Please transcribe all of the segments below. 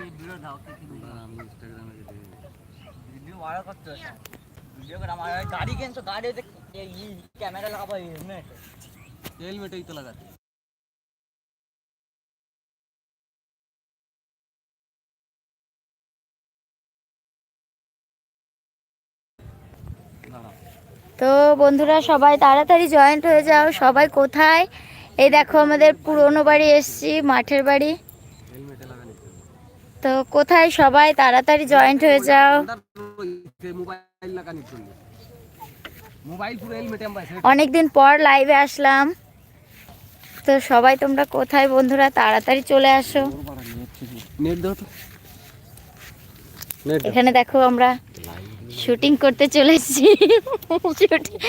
Video দাও ইনস্টাগ্রামে video ভাড়া করতে ভিডিও করে আমার গাড়ি কিনছো গাড়িতে ক্যামেরা লাগাবো হেলমেট তো লাগাতে তো বন্ধুরা, সবাই তাড়াতাড়ি জয়েন্ট হয়ে যাও। সবাই কোথায়? এই দেখো আমাদের পুরনো বাড়ি, এসছি, মাঠের বাড়ি। তো কোথায় সবাই? তাড়াতাড়ি জয়েন্ট হয়ে যাও। অনেকদিন পর লাইভে আসলাম। তো সবাই তোমরা কোথায় বন্ধুরা? তাড়াতাড়ি চলে আসো। এখানে দেখো আমরা শুটিং করতে চলে এসেছি Shooting-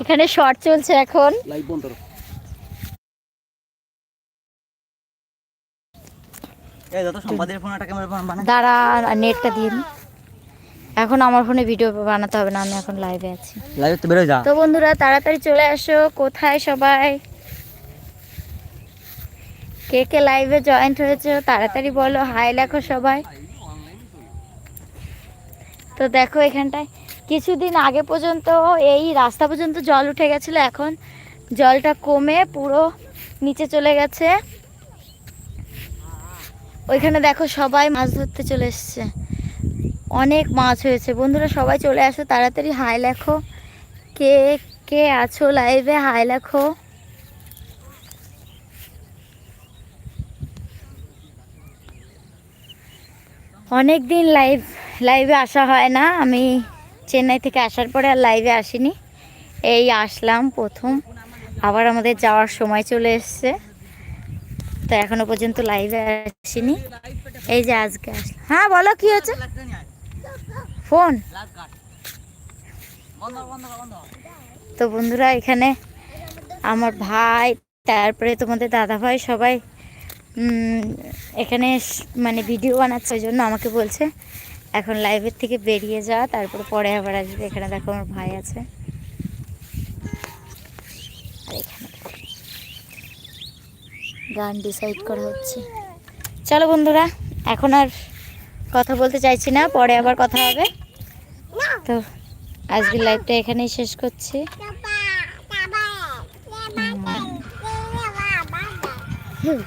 এখানে শর্ট চলছে এখন। লাইভ বন্ধ করো এই যত সম্পাদের ফোন একটা ক্যামেরা বানা দাঁড়া নেটটা দিয়ে এখন আমার ফোনে ভিডিও বানাতে হবে না আমি এখন লাইভে আছি। লাইভ তো বেরো যা। তো বন্ধুরা তাড়াতাড়ি চলে আসো কোথায় সবাই? কে কে লাইভে জয়েন্ট হয়েছে তাড়াতাড়ি বলো। হাই লেখো সবাই। তো দেখো এখানটায় কিছুদিন আগে পর্যন্ত এই রাস্তা পর্যন্ত জল উঠে গেছিল এখন জলটা কমে পুরো নিচে চলে গেছে। ওইখানে দেখো সবাই মাছ ধরতে চলে এসছে। অনেক মাছ হয়েছে। বন্ধুরা সবাই চলে আসো, তাড়াতাড়ি হাই লেখো। কে কে আছো লাইভে হাই লেখো। অনেক দিন লাইভ লাইভে আসা হয় না। আমি চেন্নাই থেকে আসার পরে আর লাইভে আসিনি। এই আসলাম প্রথম। আবার আমাদের যাওয়ার সময় চলে এসছে। তো এখনও পর্যন্ত লাইভে আসিনি এই যে আজকে আসলাম হ্যাঁ বলো কি হচ্ছে ফোন। তো বন্ধুরা, এখানে আমার ভাই, তারপরে তোমাদের দাদা ভাই সবাই এখানে মানে ভিডিও বানাচ্ছে, ওই জন্য আমাকে বলছে, এখন লাইভের থেকে বেরিয়ে যা, তারপরে পরে আবার আসবে এখানে দেখো আমার ভাই আছে আর এখানে। গান ডিসাইড করা হচ্ছে। চলো বন্ধুরা, এখন আর কথা বলতে চাইছি না, পরে আবার কথা হবে। তো, আজকের লাইফটা এখানেই শেষ করছি। হুম।